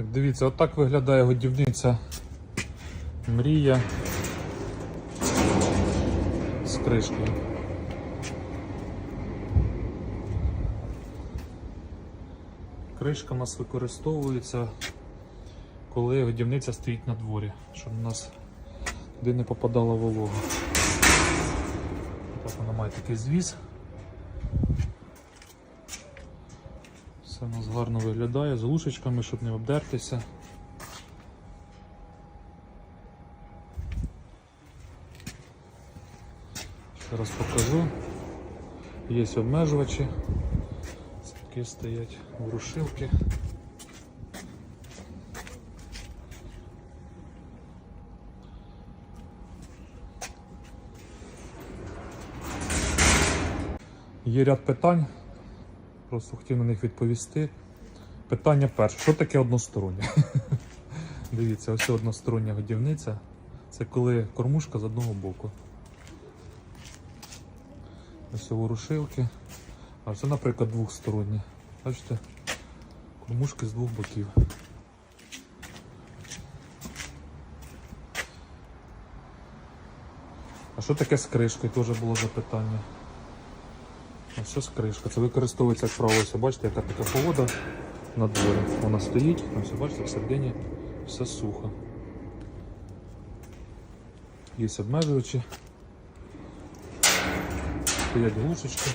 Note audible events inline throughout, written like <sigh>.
Так, дивіться, отак виглядає годівниця Мрія з кришкою. Кришка у нас використовується, коли годівниця стоїть на дворі, щоб у нас туди не попадала волога. Так вона має такий звіз. Все у нас гарно виглядає з лушечками, щоб не обдертися. Ще раз покажу. Є обмежувачі. Такі стоять ворушилки. Є ряд питань, просто хотів на них відповісти. Питання перше, що таке одностороннє? <laughs> Дивіться, ось одностороння годівниця. Це коли кормушка з одного боку. Ось ворушилки. А це, наприклад, двохсторонні. Бачите? Кормушки з двох боків. А що таке з кришкою? Теж було запитання. Ось ось кришка. Це використовується, як правило, бачите, яка така погода на дворі. Вона стоїть, ось бачите, всередині все сухо. Є обмежувачі. Стоять глушечки,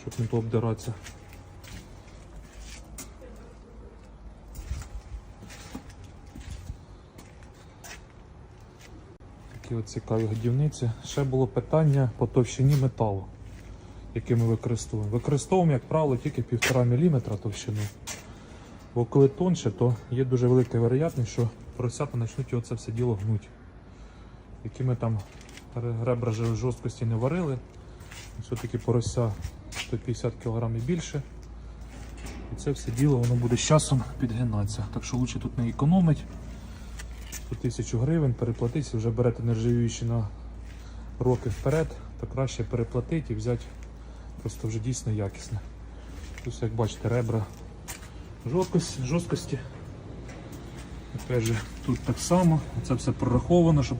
щоб не пообдиратися. Такі от цікаві годівниці. Ще було питання по товщині металу, який ми використовуємо. Використовуємо, як правило, тільки 1,5 мм товщину. Бо коли тонше, то є дуже велика вероятність, що поросята почнуть його це все діло гнуть. Які ми там ребра жорсткості не варили. Все-таки порося 150 кг і більше. І це все діло воно буде з часом підгинатися. Так що краще тут не економить. По 1000 гривень переплатитися, вже берете нержавіючі на роки вперед, то краще переплатити і взяти просто вже дійсно якісне. Тут, як бачите, ребра жорсткості. жорсткості. Опять же, тут так само, це все прораховано, щоб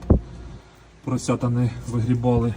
поросята не вигрібали